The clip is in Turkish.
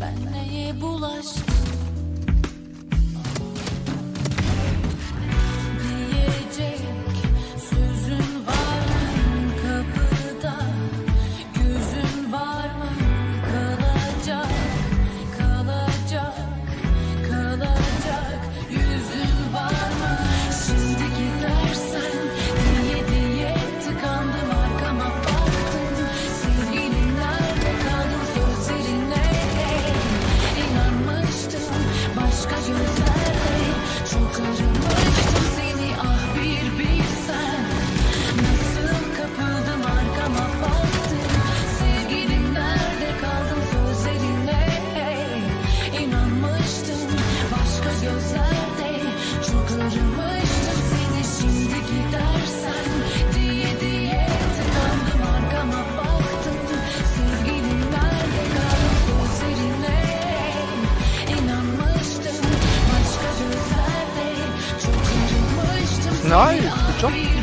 Ben neye bulaştım Nice, seni good job.